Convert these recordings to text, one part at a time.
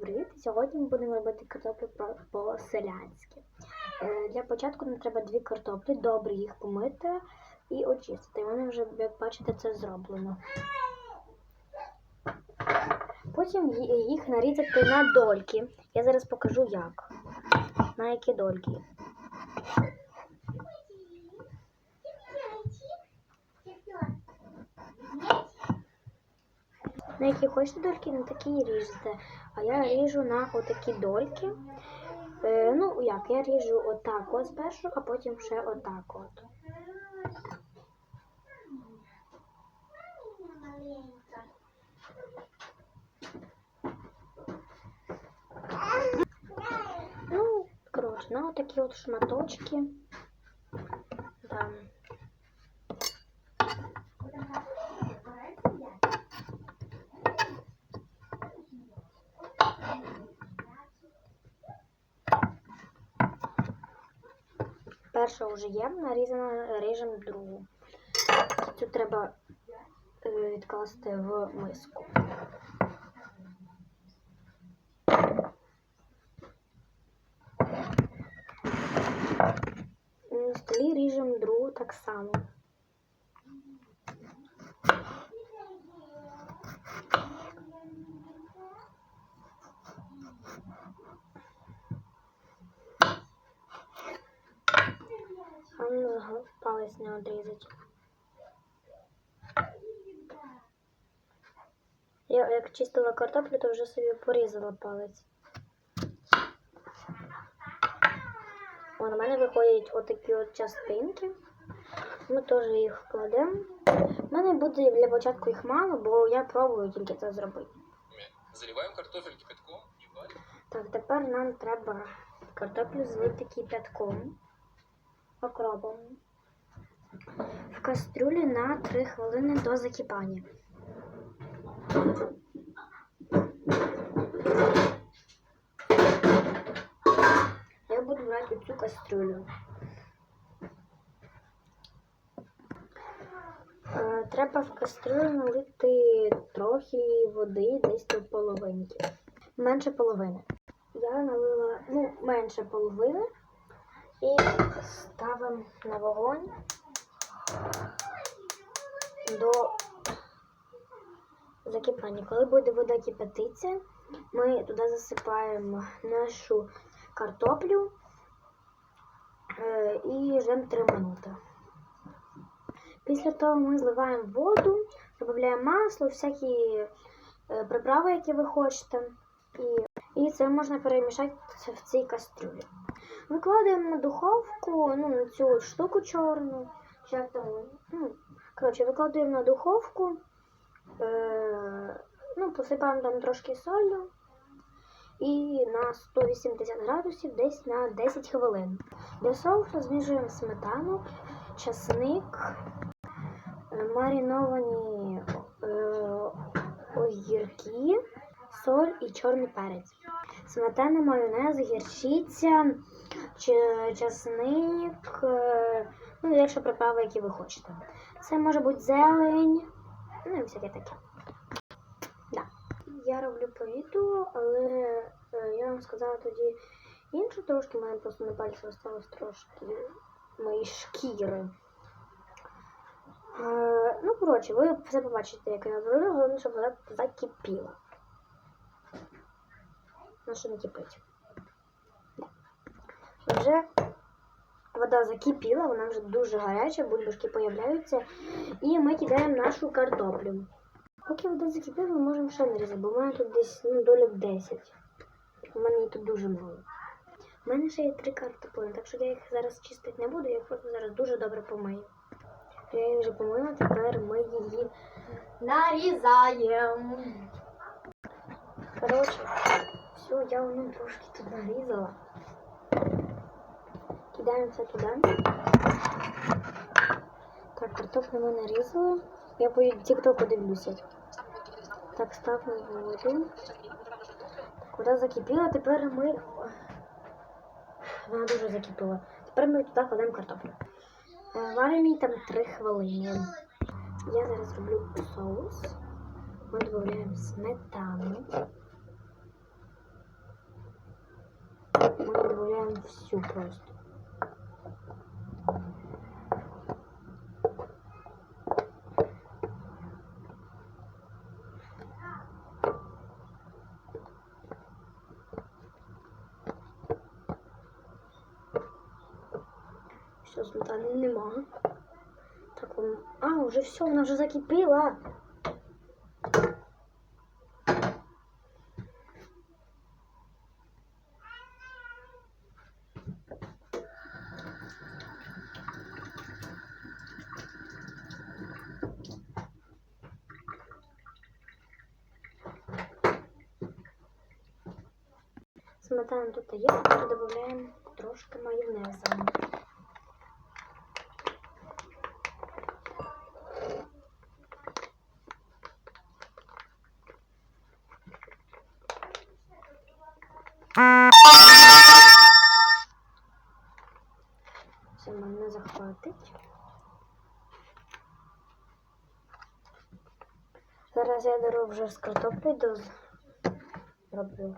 привіт! Сьогодні ми будемо робити картоплю по- по-селянськи. Е, Для початку нам треба дві картоплі, добре їх помити і очистити. У мене вже, як бачите, це зроблено. Потім їх нарізати на дольки. Я зараз покажу як. На які дольки. На які хочете дольки, на такі і ріжете. А я ріжу на отакі дольки. Е, ну, як, я ріжу отак от спершу, а потім ще отак от. Ну, коротше, на отакі от шматочки. Да. Перша вже є, нарізана, режем другу. Цю треба е, відкласти в миску. На столі ріжемо другу так само. А ну палець не одрізать. Я як чистила картоплю, то вже собі порізала палець. О, на мене виходять отакі от частинки. Ми теж їх кладемо. У мене буде для початку їх мало, бо я пробую тільки це зробити. Заливаем картофель кипятком варим. Так, тепер нам треба картоплю злити кипятком, окропом. В кастрюлі на 3 хвилини до закипання. Я буду брати цю кастрюлю. Е, Треба в кастрюлю налити трохи води, десь до половинки. Менше половини. Я налила ну, менше половини і ставимо на вогонь до закипання. Коли буде вода кипятитися, ми туди засипаємо нашу картоплю е, і ждемо 3 минути. Після того ми зливаємо воду, додаємо масло, всякі е, приправи, які ви хочете. І, і це можна перемішати в цій кастрюлі. Викладаємо на духовку, ну, на цю от штуку чорну. Як там, ну, коротше, викладаємо на духовку, е, ну, посипаємо там трошки солью і на 180 градусів десь на 10 хвилин. Для соусу зміжуємо сметану, часник, е, мариновані е, огірки, соль і чорний перець. Сметана, майонез, гірчиця, часник, е, ну, якщо приправи, які ви хочете. Це може бути зелень, ну і всяке таке. Да. Я роблю по відео, але е, я вам сказала тоді іншу трошки, в мене просто на пальці осталось трошки мої шкіри. Е, ну, коротше, ви все побачите, як я зроблю, головне, щоб вода закипіла. Ну, що не кипить. Вже вода закипіла, вона вже дуже гаряча, бульбашки появляються. І ми кидаємо нашу картоплю. Поки вода закипіла, ми можемо ще нарізати, бо в мене тут десь ну, долік 10. У мене її тут дуже мало. У мене ще є три картоплини, так що я їх зараз чистити не буду, я їх просто зараз дуже добре помию. Я її вже помила, тепер ми її нарізаємо. Коротше, все, я воно трошки тут нарізала. Кидаємо це туди. Так, картоплю ми нарізали. Я по тіктоку дивлюся. Так, став на воду. Вода закипіла, тепер ми. Вона дуже закипіла. Тепер ми туди кладемо картоплю. Е, Варимо її там 3 хвилини. Я зараз роблю соус. Ми додаємо сметану. прям всю просто. Все, сметани нема. Так, а, уже все, вона вже закипіла. Сметана тут є, тепер додаємо трошки майонезу. Зараз я беру вже з картоплі роблю.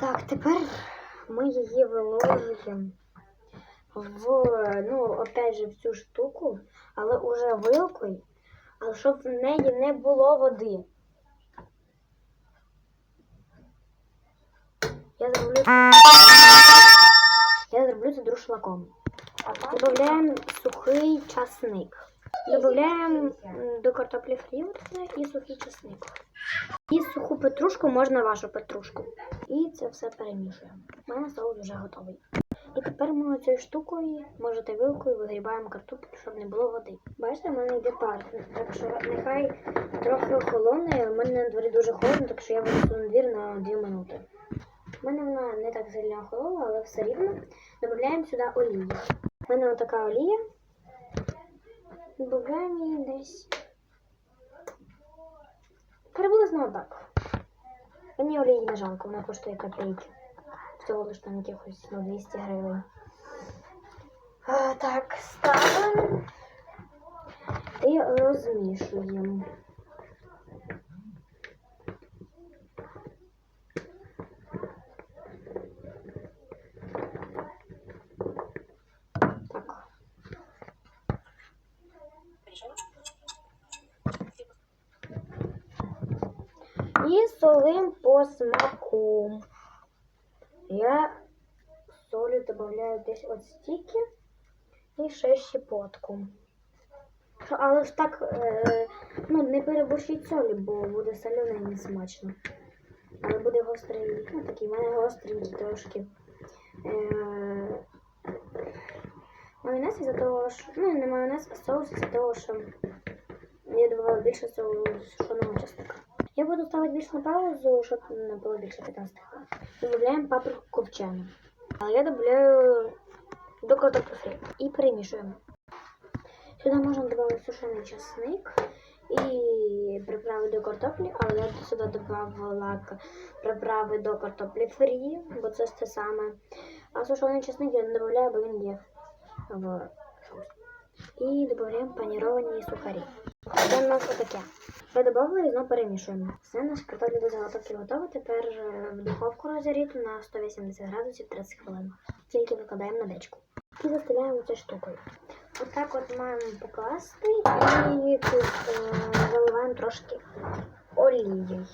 Так, тепер ми її виложуємо в, ну, опять же, в цю штуку, але уже вилкою, щоб в неї не було води. Я зроблю, я зроблю це друшлаком. Добавляємо сухий часник. Добавляємо до картоплі фрі і сухий часник. І суху петрушку можна вашу петрушку. І це все перемішуємо. У мене соус вже готовий. І тепер ми цією штукою, можете вилкою, вигрібаємо картоплю, щоб не було води. Бачите, в мене йде пар. Так що нехай трохи охолоне, у мене на дворі дуже холодно, так що я винесу на двір на 2 минути. У мене вона не так сильно охолола, але все рівно. Додаємо сюди олію. У мене отака олія. Додаємо її десь. Приблизно так. Мені олії не жалко, вона коштує копійки. Всього лиш там якихось ну, 200 гривень. А, так, ставимо і розмішуємо. Так. І солим по смаку. Я солі додаю десь от стільки і ще щепотку. Але ж так, е, ну, не переборщіть солі, бо буде солене і не смачно. Але буде гострий, ну такий, в мене гостренький трошки. Е, майонез із-за того, що, ну не майонез, а соус із-за того, що я додавала більше сушеного чесника. Я буду ставити більше на паузу, щоб не було більше 15 хвилин. Додаємо паприку копчену. Але я додаю до картоплі і перемішуємо. Сюди можна додати сушений часник і приправи до картоплі, але я сюди додавала приправи до картоплі фрі, бо це те саме. А сушений часник я не додаю, бо він є в соусі. І додаємо паніровані сухарі. Це у нас. Ми додали і знову перемішуємо. Все, наш картоплі до заготовки готова. Тепер е, в духовку розігріту на 180 градусів 30 хвилин. Тільки викладаємо на дечку. І застеляємо цією штукою. Отак от маємо покласти і тут е, заливаємо трошки олією.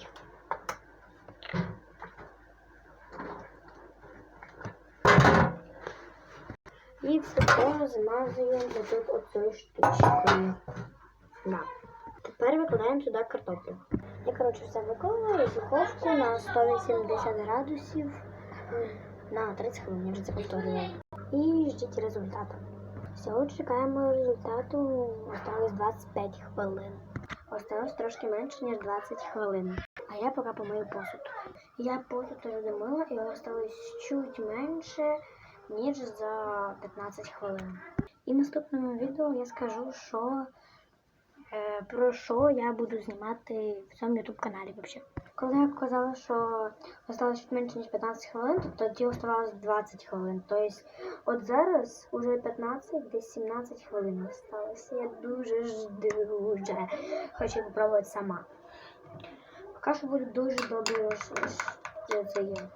І це змазуємо тут оцею штучкою. Да. Тепер викладаємо сюди картоплю. Я, коротше, все викладаю духовку на 180 градусів на 30 хвилин, вже це повторювала. І ждіть результату. Всього чекаємо результату. Осталось 25 хвилин. Осталось трошки менше, ніж 20 хвилин. А я поки помию посуд. Я посуд вже домила і осталось чуть менше, ніж за 15 хвилин. І в наступному відео я скажу, що про що я буду знімати в цьому YouTube каналі взагалі. Коли я казала, що осталось менше ніж 15 хвилин, то тоді оставалось 20 хвилин. Тобто От зараз уже 15, десь 17 хвилин осталося. Я дуже дуже хочу попробувати сама. Поки що буде дуже добре це є.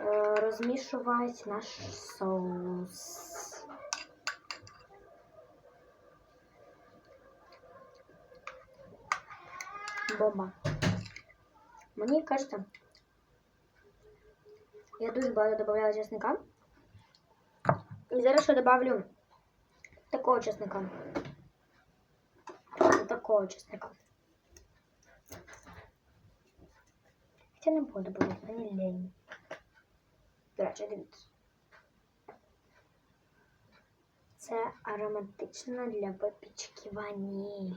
Е, розмішувати наш соус. Бомба. Мені кажется, я дуже багато додавала чесника. І зараз ще добавлю такого чесника. Такого чесника. Хоча не буду, бо мені лень. До дивіться. Це ароматично для випічки ваніль.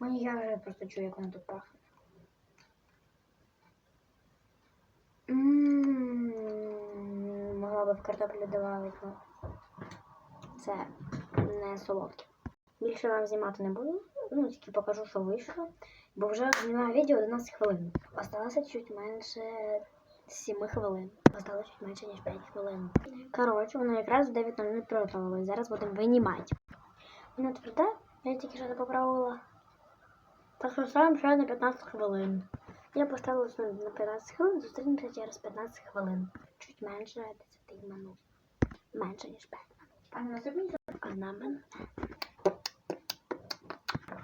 Мені я вже просто чую, як вона тут пахне. Ммм, могла би в картоплю додати. ну, Це не солодке. Більше вам знімати не буду. Ну, тільки покажу, що вийшло. Бо вже знімаю відео 11 хвилин. Осталося чуть менше 7 хвилин. Осталося чуть менше, ніж 5 хвилин. Коротше, воно якраз в 9.00 приготувалося. Зараз будемо винімати. Воно тверде, я тільки що це попробувала. Так що ставимо ще на 15 хвилин. Я поставила на на 15 хвилин, зустрінемося через 15 хвилин. Чуть менше 10 минут. Менше, ніж 5 минут. А на мене.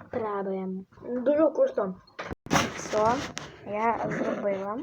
Пробуємо. Дуже вкусно. Все, я зробила.